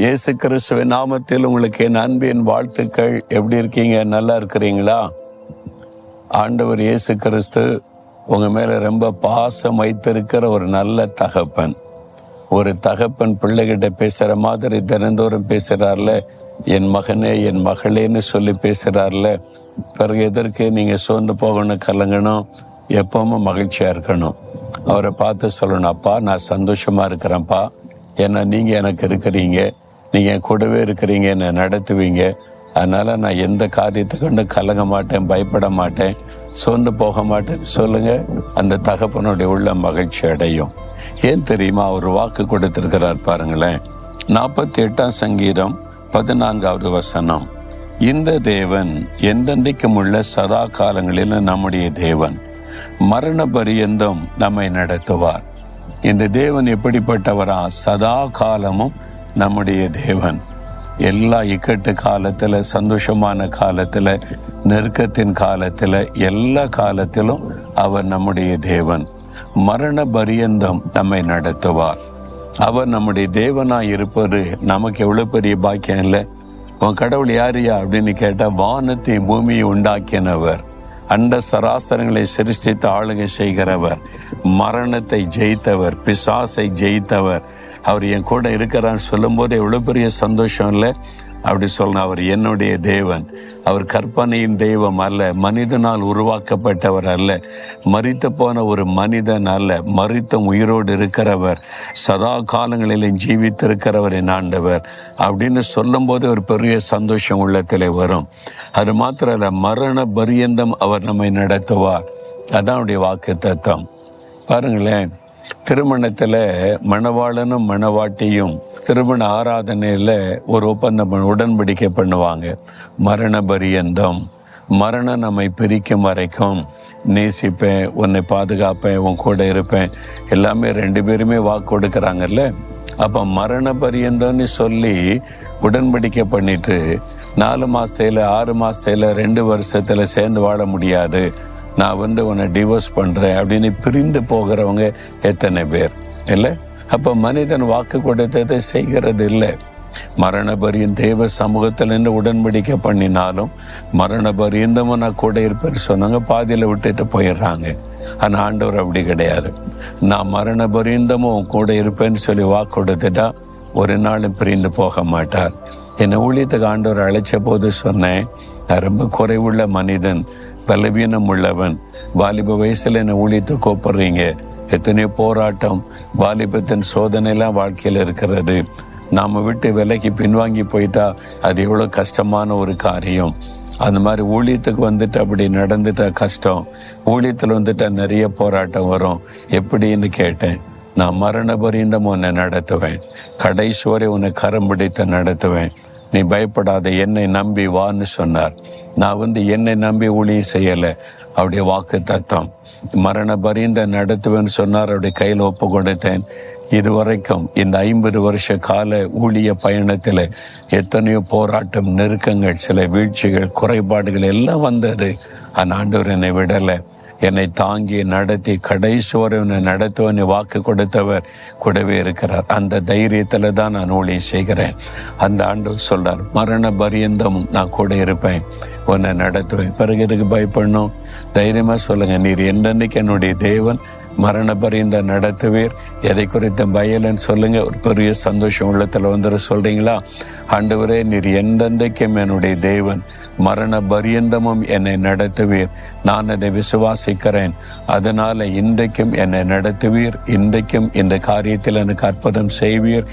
இயேசு கிறிஸ்துவின் நாமத்தில் உங்களுக்கு என் அன்பின் வாழ்த்துக்கள். எப்படி இருக்கீங்க? நல்லா இருக்கிறீங்களா? ஆண்டவர் இயேசு கிறிஸ்து உங்கள் மேலே ரொம்ப பாசம் வைத்திருக்கிற ஒரு நல்ல தகப்பன். ஒரு தகப்பன் பிள்ளைகிட்ட பேசுகிற மாதிரி தினந்தோறும் பேசுகிறார்ல என் மகனே என் மகளேன்னு சொல்லி பேசுகிறார்ல பிறகு எதற்கு நீங்கள் சோர்ந்து போகணும் கலங்கணும்? எப்பவும் மகிழ்ச்சியாக இருக்கணும். அவரை பார்த்து சொல்லணும் அப்பா நான் சந்தோஷமாக இருக்கிறேன்ப்பா. ஏன்னா நீங்கள் எனக்கு இருக்கிறீங்க. நீங்கள் என் கூடவே இருக்கிறீங்க என்னை நடத்துவீங்க. அதனால் நான் எந்த காரியத்தை கொண்டு கலங்க மாட்டேன் பயப்பட மாட்டேன். சோர்ந்து போக மாட்டேன். சொல்லுங்கள் அந்த தகப்பனுடைய உள்ள மகிழ்ச்சி அடையும். ஏன் தெரியுமா? அவர் வாக்கு கொடுத்துருக்கிறார் பாருங்களேன். நாற்பத்தி எட்டாம் சங்கீதம் பதினான்காவது வசனம். இந்த தேவன் எந்தெந்தைக்கும் உள்ள சதா காலங்களிலும் நம்முடைய தேவன். மரண பரியந்தம் நம்மை நடத்துவார். இந்த தேவன் எப்படிப்பட்டவரா? சதா காலமும் நம்முடைய தேவன். எல்லா இக்கட்டு காலத்தில் சந்தோஷமான காலத்தில் நெருக்கத்தின் காலத்தில் எல்லா காலத்திலும் அவர் நம்முடைய தேவன். மரண பரியந்தம் நம்மை நடத்துவார். அவர் நம்முடைய தேவனாய் இருப்பது நமக்கு எவ்வளோ பெரிய பாக்கியம் இல்லை? உன் கடவுள் யாரியா அப்படின்னு கேட்டால் வானத்தை பூமியை உண்டாக்கினவர். அண்ட சராசரங்களை சிருஷ்டித்து ஆளுகை செய்கிறவர். மரணத்தை ஜெயித்தவர் பிசாசை ஜெயித்தவர். அவர் என் கூட இருக்கிறான்னு சொல்லும்போது எவ்வளோ பெரிய சந்தோஷம் இல்லை. அப்படி சொல்லணும் அவர் என்னுடைய தேவன். அவர் கற்பனையின் தெய்வம் அல்ல மனிதனால் உருவாக்கப்பட்டவர் அல்ல மறித்து போன ஒரு மனிதன் அல்ல மறித்த உயிரோடு இருக்கிறவர் சதா காலங்களிலும் ஜீவித்திருக்கிறவர் என் ஆண்டவர். அப்படின்னு சொல்லும்போது ஒரு பெரிய சந்தோஷம் உள்ளத்தில் வரும். அது மாத்திரம் அல்ல மரண பரியந்தம் அவர் நம்மை நடத்துவார். அதான் அவருடைய வாக்கு தத்துவம். பாருங்களேன். திருமணத்தில் மணவாளனும் மணவாட்டியும் திருமண ஆராதனையில் ஒரு ஒப்பந்தம் உடன்படிக்கை பண்ணுவாங்க. மரண பரியந்தம். மரணம் நம்மை பிரிக்கும் வரைக்கும் நேசிப்பேன் உன்னை பாதுகாப்பேன் உன் கூட இருப்பேன். எல்லாமே ரெண்டு பேருமே வாக்கு கொடுக்குறாங்கல்ல? அப்போ மரண பரியந்தம்னு சொல்லி உடன்படிக்கை பண்ணிட்டு நாலு மாதத்தில் ஆறு மாதத்தில் ரெண்டு வருஷத்தில் சேர்ந்து வாழ முடியாது. நான் வந்து உன்னை டிவோர்ஸ் பண்ணுறேன் அப்படின்னு பிரிந்து போகிறவங்க எத்தனை பேர்? இல்லை? அப்போ மனிதன் வாக்கு கொடுத்ததை செய்கிறது இல்லை. மரணபரியன் தேவ சமூகத்தில் நின்று உடன்படிக்கை பண்ணினாலும் மரணபரியந்தமும் நான் கூட இருப்பேன்னு சொன்னாங்க பாதியில் விட்டுட்டு போயிடுறாங்க. ஆனால் ஆண்டவர் அப்படி கிடையாது. நான் மரணபரியந்தமும் உன் கூட இருப்பேன்னு சொல்லி வாக்கு கொடுத்துட்டா ஒரு நாளும் பிரிந்து போக மாட்டார். என்னை ஊழியத்துக்கு ஆண்டவர் அழைச்ச போது சொன்னேன் நான் ரொம்ப குறைவுள்ள மனிதன் பலவீனம் உள்ளவன் வாலிப வயசில் என்னை ஊழியத்தை கூப்பிடுறீங்க. எத்தனையோ போராட்டம் வாலிபத்தின் சோதனைலாம் வாழ்க்கையில் இருக்கிறது. நாம் விட்டு விலைக்கு பின்வாங்கி போயிட்டா அது எவ்வளோ கஷ்டமான ஒரு காரியம். அந்த மாதிரி ஊழியத்துக்கு வந்துட்டு அப்படி நடந்துட்டா கஷ்டம். ஊழியத்தில் வந்துட்டா நிறைய போராட்டம் வரும். எப்படின்னு கேட்டேன். நான் மரண பரியந்தம் உன்னை நடத்துவேன். கடைசி வரை உன்னை கரம் பிடித்து நடத்துவேன். நீ பயப்படாத என்னை நம்பி வான்னு சொன்னார். நான் வந்து என்னை நம்பி ஊழியம் செய்யலை. அவருடைய வாக்கு தத்தம். மரண பரிந்த நடத்துவேன்னு சொன்னார் அவருடைய கையில் ஒப்பு கொடுத்தேன் இதுவரைக்கும் இந்த ஐம்பது வருஷ கால ஊழிய பயணத்தில் எத்தனையோ போராட்டம் நெருக்கங்கள் சில வீழ்ச்சிகள் குறைபாடுகள் எல்லாம் வந்தது. அந்த ஆண்டவர் என்னை விடலை. என்னை தாங்கி நடத்தி கடைசி வரை உன்னை நடத்துவனை வாக்கு கொடுத்தவர் கூடவே இருக்கிறார். அந்த தைரியத்தில் தான் நான் ஊழியை செய்கிறேன். அந்த ஆண்டு சொல்றார் மரண பரியந்தம் நான் கூட இருப்பேன் உன்னை நடத்துவேன். பிறகு எதுக்கு பயப்படணும்? தைரியமாக சொல்லுங்க நீர் என்னன்னைக்கு என்னுடைய தேவன் மரண பரிந்த நடத்துவீர். எதை குறித்த பயலன்னு சொல்லுங்க? ஒரு பெரிய சந்தோஷம் உள்ளத்துல வந்துட சொல்றீங்களா? ஆண்டவரே நீர் எந்தெந்தைக்கும் என்னுடைய தேவன். மரண பரியந்தமும் என்னை நடத்துவீர். நான் அதை விசுவாசிக்கிறேன். அதனால இன்றைக்கும் என்னை நடத்துவீர். இன்றைக்கும் இந்த காரியத்தில் எனக்கு அற்புதம் செய்வீர்.